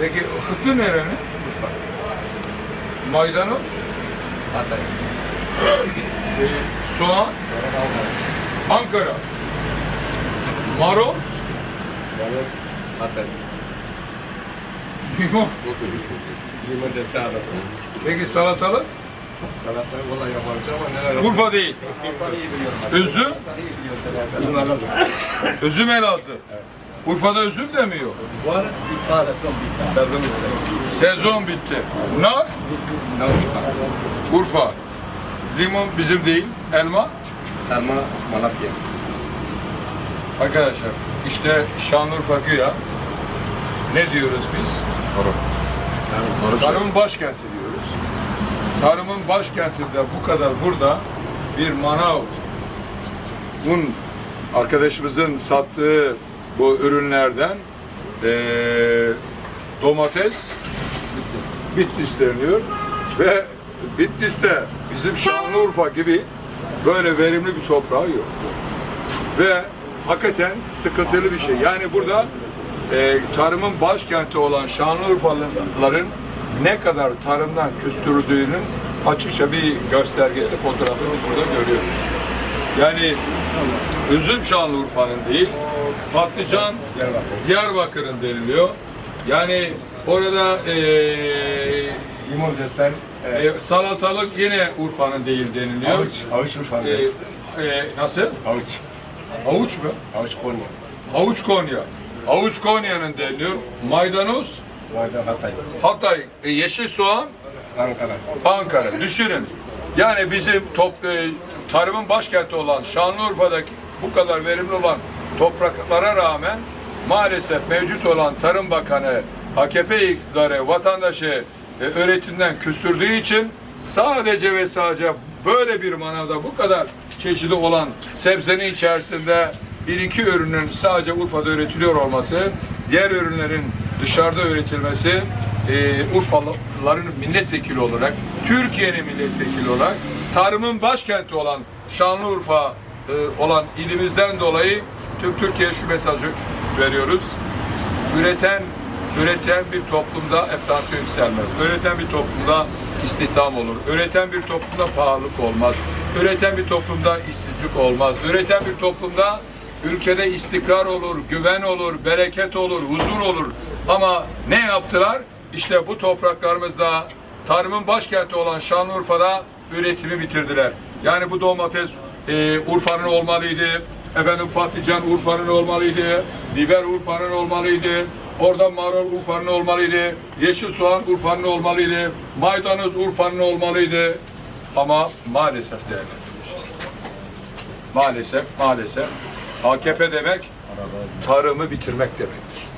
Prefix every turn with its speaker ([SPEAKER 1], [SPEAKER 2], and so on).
[SPEAKER 1] Peki Hıtı nerenin? Maydanoz,
[SPEAKER 2] Hatay.
[SPEAKER 1] e, soğan, Ankara. Marul,
[SPEAKER 2] Balık. Hatay.
[SPEAKER 1] limon.
[SPEAKER 2] Limon desteği adam.
[SPEAKER 1] Peki salatalık?
[SPEAKER 2] Salatlar kolay yaparız ama neler yapar?
[SPEAKER 1] Urfa değil. Üzüm,
[SPEAKER 2] Bizim Elazığ.
[SPEAKER 1] üzüm Elazığ. Urfa'da üzüm de mi yok?
[SPEAKER 2] Var. İflas. Sezon bitti.
[SPEAKER 1] Sezon bitti. Nar,
[SPEAKER 2] oldu?
[SPEAKER 1] Urfa. Limon bizim değil. Elma.
[SPEAKER 2] Elma Malatya.
[SPEAKER 1] Arkadaşlar işte Şanlıurfa güya ne diyoruz biz? Tarımın başkenti diyoruz. Tarımın başkentinde bu kadar burada bir manav bunun arkadaşımızın sattığı bu ürünlerden eee, domates Bitlis deniliyor ve Bitlis'te bizim Şanlıurfa gibi böyle verimli bir toprağı yok. Ve hakikaten sıkıntılı bir şey. Yani burada e, tarımın başkenti olan Şanlıurfalıların ne kadar tarımdan küstürdüğünün açıkça bir göstergesi fotoğrafını burada görüyoruz. Yani üzüm Şanlıurfa'nın değil, patlıcan
[SPEAKER 2] Diyarbakır.
[SPEAKER 1] Diyarbakır'ın deniliyor. Yani orada e,
[SPEAKER 2] Limon desteği.
[SPEAKER 1] e, salatalık yine Urfa'nın değil deniliyor.
[SPEAKER 2] Havuç. Havuç Urfa'da.
[SPEAKER 1] E, e, nasıl?
[SPEAKER 2] Havuç.
[SPEAKER 1] Havuç mu?
[SPEAKER 2] Havuç Konya.
[SPEAKER 1] Havuç Konya. Havuç Konya'nın deniliyor. Maydanoz,
[SPEAKER 2] Maydanoz Hatay.
[SPEAKER 1] Hatay, e, yeşil soğan,
[SPEAKER 2] Ankara.
[SPEAKER 1] Ankara. Düşünün. Yani bizim top, e, tarımın başkenti olan Şanlıurfa'daki bu kadar verimli olan topraklara rağmen maalesef mevcut olan Tarım Bakanı AKP iktidarı vatandaşı e, öğretimden küstürdüğü için sadece ve sadece böyle bir manavda bu kadar çeşidi olan sebzenin içerisinde bir iki ürünün sadece Urfa'da üretiliyor olması, diğer ürünlerin dışarıda üretilmesi e, Urfalıların milletvekili olarak, Türkiye'nin milletvekili olarak, tarımın başkenti olan Şanlıurfa e, olan ilimizden dolayı tüm Türkiye'ye şu mesajı veriyoruz. Üreten üreten bir toplumda enflasyon yükselmez. Üreten bir toplumda istihdam olur. Üreten bir toplumda pahalılık olmaz. Üreten bir toplumda işsizlik olmaz. Üreten bir toplumda ülkede istikrar olur, güven olur, bereket olur, huzur olur. Ama ne yaptılar? İşte bu topraklarımızda tarımın başkenti olan Şanlıurfa'da üretimi bitirdiler. Yani bu domates e, Urfa'nın olmalıydı. Efendim patlıcan Urfa'nın olmalıydı. Biber Urfa'nın olmalıydı. Orada marul Urfa'nın olmalıydı. Yeşil soğan Urfa'nın olmalıydı. Maydanoz Urfa'nın olmalıydı. Ama maalesef değerli. Maalesef, maalesef AKP demek tarımı bitirmek demektir.